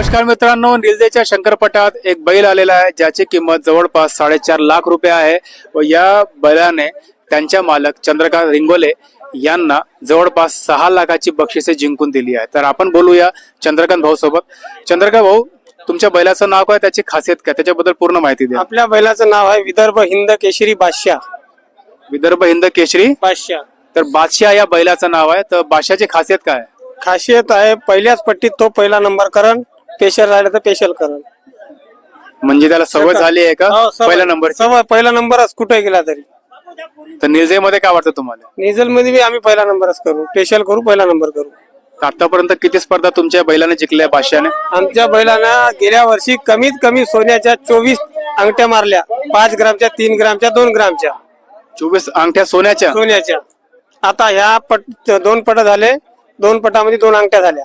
नमस्कार मित्रांनो निलदेच्या शंकरपटात एक बैल आलेला आहे ज्याची किंमत जवळपास साडेचार लाख रुपये आहे. व या बैलाने त्यांच्या मालक चंद्रकांत रिंगोले यांना जवळपास सहा लाखाची बक्षिसे जिंकून दिली आहे. तर आपण बोलूया चंद्रकांत भाऊ सोबत. चंद्रकांत भाऊ तुमच्या बैलाचं नाव काय? त्याची खासियत काय? त्याच्याबद्दल पूर्ण माहिती द्या. आपल्या बैलाचं नाव आहे विदर्भ हिंद केशरी बादशाह. विदर्भ हिंद केशरी? बादशाह. तर बादशाह या बैलाचं नाव आहे. तर बादशाची खासियत काय? आहे? खासियत आहे पहिल्याच पट्टीत तो पहिला नंबर करण. पेशल राहिला तर पेशल करण म्हणजे त्याला सवय झाली आहे का? हो, सवय- पहिल्या नंबर सवय पहिला नंबरच कुठे गेला तरी. तर निलजेमध्ये काय वाटतं तुम्हाला? निझलमध्ये बी आम्ही पहिला नंबरच करू. पेशल करू पहिला नंबर करू. आतापर्यंत किती स्पर्धा तुमच्या बैलाने जिंकल्या बादशाने आमच्या बैलानं गेल्या वर्षी कमीत कमी सोन्याच्या चोवीस अंगठ्या मारल्या. पाच ग्रामच्या तीन ग्रामच्या दोन ग्रामच्या. चोवीस अंगठ्या सोन्याच्या? सोन्याच्या. आता ह्या पट दोन पट झाले. दोन पटामध्ये दोन अंगठ्या झाल्या.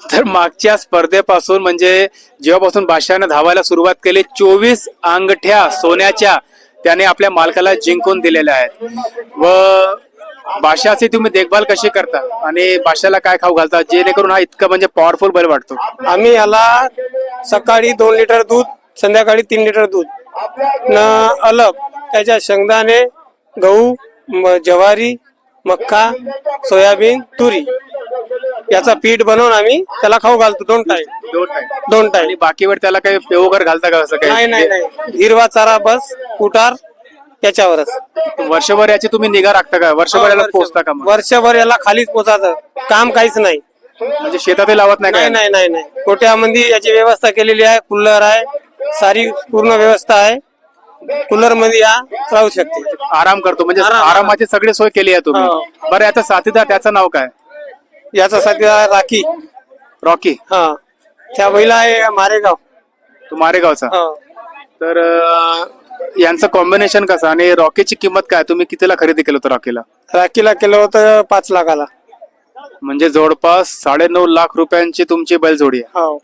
तर मागच्या स्पर्धेपासून म्हणजे जेव्हापासून बादशाने धावायला सुरुवात केली चोवीस अंगठ्या सोन्याच्या त्याने आपल्या मालकाला जिंकून दिलेल्या आहेत. व बादशाची तुम्ही देखभाल कशी करता आणि बादशाला काय खाऊ घालता जेणेकरून हा इतका म्हणजे पॉवरफुल बैल वाटतो आम्ही याला सकाळी दोन लिटर दूध संध्याकाळी तीन लिटर दूध न अलग त्याच्या शेंगदाणे गहू ज्वारी मक्का सोयाबीन तुरी. याचा पीठ बनवून आम्ही त्याला खाऊ घालतो दोन टाइम दोन. दोन आणि बाकी वेळ त्याला काही पेव वगैरे घालता का असं नाही नाही काही नाही. हिरवा चारा बस कुटार याच्यावरच वर्षभर याची तुम्ही निगा राखता का? वर्षभर याला पोचता का मग? वर्षभर याला खालीच पोचायचं काम काहीच नाही. म्हणजे शेतातही लावत नाही नाही का? नाही नाही नाही कोट्यामध्ये याची व्यवस्था केलेली आहे. कूलर आहे. सारी पूर्ण व्यवस्था आहे. कूलरमध्ये या राहू शकते. आराम करतो. म्हणजे आराम. आरामाची सगळी सोय केली आहे तुम्ही. हो. बरं याचा साथीदार त्याचं नाव काय? याचा सध्या राखी. रॉकी? हा. त्या बैला आहे मारेगाव. तो मारेगावचा? हा. तर अं, यांचं कॉम्बिनेशन कसं? आणि रॉकीची किंमत काय? तुम्ही कितीला खरेदी केलं होतं रॉकीला? राखीला केलं होतं पाच लाखाला. म्हणजे जवळपास साडेनऊ लाख रुपयांची तुमची बैलजोडी आहे. हो.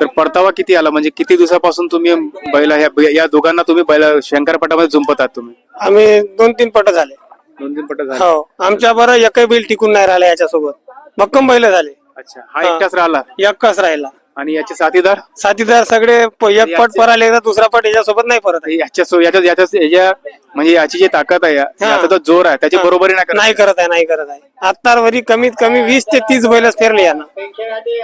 तर परतावा किती आला? म्हणजे किती दिवसापासून तुम्ही बैला ह्या या दोघांना तुम्ही बैल शंकरपटामध्ये झुंपतात तुम्ही? आम्ही दोन तीन पट झाले. दोन तीन पट झाले. हो. आमच्या बरं एकही बैल टिकून नाही राहिला याच्यासोबत. भक्कम बैल झाले. अच्छा हा एकटाच राहिला? एकच राहिला. आणि याचे साथीदार? साथीदार सगळे प- एक पट पराले तर दुसरा पट याच्यासोबत नाही परत. याच्या सो- याच्या याच्या याच्या म्हणजे याची जी ताकद आहे. याचा जो जोर आहे त्याची बरोबरी नाही करत. नाही करत आहे नाही करत आहे. आत्तावरी कमीत कमी वीस ते तीस बैलच फेरले यानं.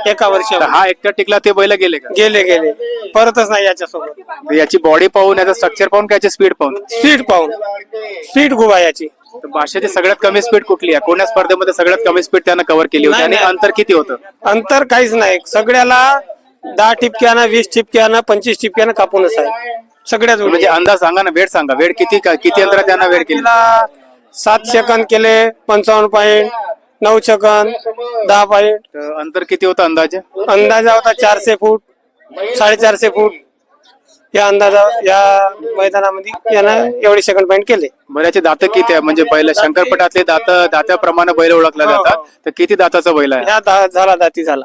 एका तर वर्षात हा एकटा टिकला ते बैल गेले का? गेले गेले. परतच नाही याच्यासोबत. तर याची बॉडी पाहून याचा स्ट्रक्चर पाहून का याची स्पीड पाहून? स्पीड पाहून. स्पीड खूप आहे याची. तर भाषेची सगळ्यात कमी स्पीड कुठली आहे? कोण्या स्पर्धेमध्ये सगळ्यात कमी स्पीड त्यानं कव्हर केली होती? आणि. अंतर किती होतं? अंतर काहीच नाही. सगळ्याला दहा टिपक्यानं वीस टिपक्यानं पंचवीस टिपक्यानं कापूनच आहे. सगळ्याच म्हणजे अंदाज सांगा ना वेळ सांगा. वेळ किती किती अंतरात त्यानं वेळ केली? सात सेकंद केले पंचावन्न पॉईंट नऊ सेकंद दहा पॉईंट तर अंतर किती होतं अंदाजे? अंदाजा होता चारशे फूट साडेचारशे फूट. या अंदाजा या मैदानामध्ये यानं एवढे सेकंड पॉईंट केले. बऱ्याचे दात किती आहे? म्हणजे बैल शंकरपटातले दात दात्याप्रमाणे बैल ओळखला हो, जातात. हो. तर किती दाताचा बैल आहे? ह्या दा- झाला दाती झाला.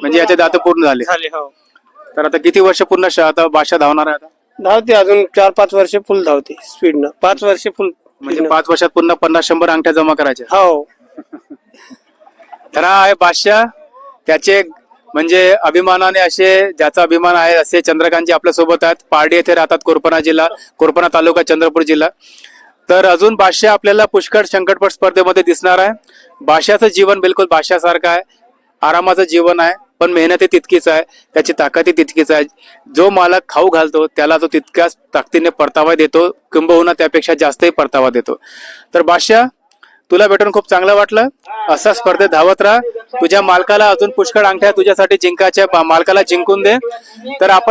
म्हणजे याचे दात पूर्ण झाले. झाले हो. तर आता किती वर्ष पूर्ण श- आता भाषा धावणार आहे आता? धावते अजून चार पाच वर्ष फुल धावते स्पीडनं. पाच वर्ष फुल म्हणजे पाच वर्षात पुन्हा पन्नास शंभर अंगठ्या जमा करायच्या. हो. तर हा आहे बादशाह. त्याचे म्हणजे अभिमानाने असे ज्याचा अभिमान आहे असे चंद्रकांतजी आपल्यासोबत आहेत. पारडी येथे राहतात कोरपणा जिल्हा कोरपणा तालुका चंद्रपूर जिल्हा. तर अजून बादशाह आपल्याला पुष्कळ संकटपट स्पर्धेमध्ये दिसणार आहे. भाष्याचं जीवन बिलकुल भाष्यासारखं आहे. आरामाचं जीवन आहे पण मेहनतही तितकीच आहे. त्याची ताकदही तितकीच आहे. जो मालक खाऊ घालतो त्याला तो तितक्याच ताकदीने परतावा देतो किंबहुना त्यापेक्षा जास्तही परतावा देतो. तर बादशाह तुला भेटून खूप चांगलं वाटलं. असा स्पर्धेत धावत राहा. तुझ्या मालकाला अजून पुष्कळ अंगठ्या तुझ्यासाठी जिंकायच्या मालकाला जिंकून दे. तर आपण